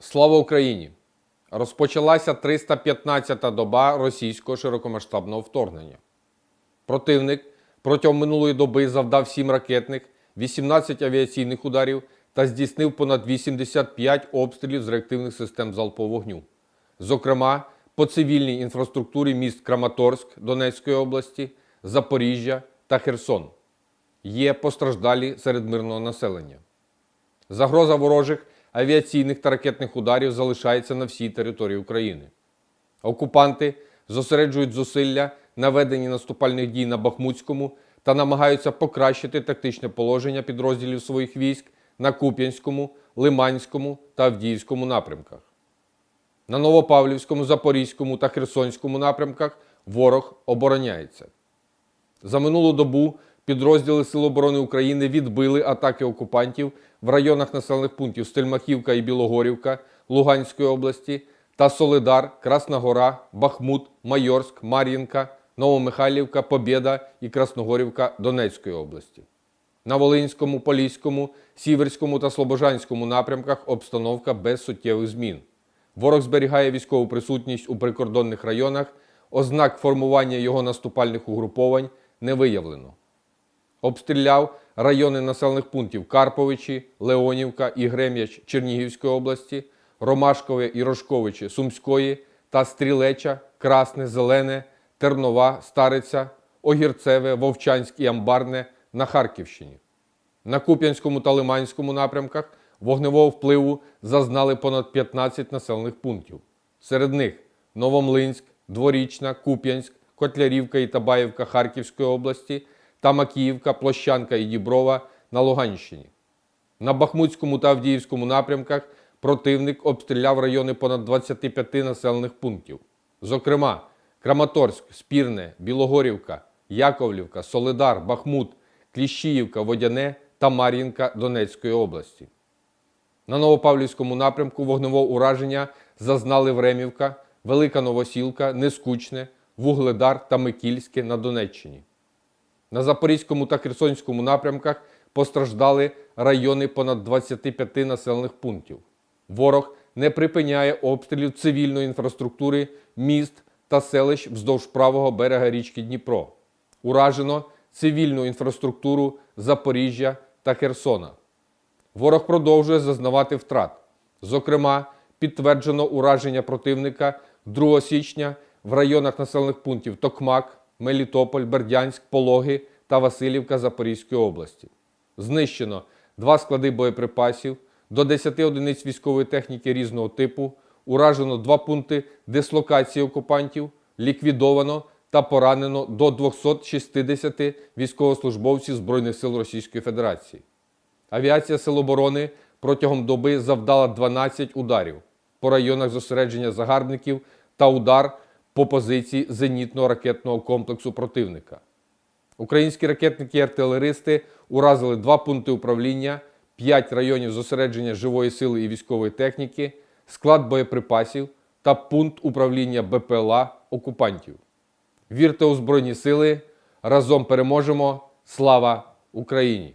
Слава Україні! Розпочалася 315-та доба російського широкомасштабного вторгнення. Противник протягом минулої доби завдав 7 ракетних, 18 авіаційних ударів та здійснив понад 85 обстрілів з реактивних систем залпового вогню. Зокрема, по цивільній інфраструктурі міст Краматорськ Донецької області, Запоріжжя та Херсон. Є постраждалі серед мирного населення. Загроза ворожих авіаційних та ракетних ударів залишається на всій території України. Окупанти зосереджують зусилля на веденні наступальних дій на Бахмутському та намагаються покращити тактичне положення підрозділів своїх військ на Куп'янському, Лиманському та Авдіївському напрямках. На Новопавлівському, Запорізькому та Херсонському напрямках ворог обороняється. За минулу добу підрозділи Сил оборони України відбили атаки окупантів в районах населених пунктів Стельмахівка і Білогорівка Луганської області та Солидар, Красна Гора, Бахмут, Майорськ, Мар'їнка, Новомихайлівка, Побєда і Красногорівка Донецької області. На Волинському, Поліському, Сіверському та Слобожанському напрямках обстановка без суттєвих змін. Ворог зберігає військову присутність у прикордонних районах, ознак формування його наступальних угруповань не виявлено. Обстріляв райони населених пунктів Карповичі, Леонівка і Грем'яч Чернігівської області, Ромашкове і Рожковичі Сумської та Стрілеча, Красне, Зелене, Тернова, Стариця, Огірцеве, Вовчанськ і Амбарне на Харківщині. На Куп'янському та Лиманському напрямках вогневого впливу зазнали понад 15 населених пунктів. Серед них Новомлинськ, Дворічна, Куп'янськ, Котлярівка і Табаївка Харківської області та Макіївка, Площанка і Діброва на Луганщині. На Бахмутському та Авдіївському напрямках противник обстріляв райони понад 25 населених пунктів. Зокрема, Краматорськ, Спірне, Білогорівка, Яковлівка, Солидар, Бахмут, Кліщіївка, Водяне та Мар'їнка Донецької області. На Новопавлівському напрямку вогневого ураження зазнали Времівка, Велика Новосілка, Нескучне, Вугледар та Микільське на Донеччині. На Запорізькому та Херсонському напрямках постраждали райони понад 25 населених пунктів. Ворог не припиняє обстрілів цивільної інфраструктури, міст та селищ вздовж правого берега річки Дніпро. Уражено цивільну інфраструктуру Запоріжжя та Херсона. Ворог продовжує зазнавати втрат. Зокрема, підтверджено ураження противника 2 січня в районах населених пунктів Токмак, Мелітополь, Бердянськ, Пологи та Васильівка Запорізької області. Знищено два склади боєприпасів, до 10 одиниць військової техніки різного типу, уражено два пункти дислокації окупантів, ліквідовано та поранено до 260 військовослужбовців Збройних сил Російської Федерації. Авіація Сил оборони протягом доби завдала 12 ударів по районах зосередження загарбників та удар по позиції зенітно-ракетного комплексу противника. Українські ракетники і артилеристи уразили два пункти управління, 5 районів зосередження живої сили і військової техніки, склад боєприпасів та пункт управління БПЛА окупантів. Вірте у Збройні сили! Разом переможемо! Слава Україні!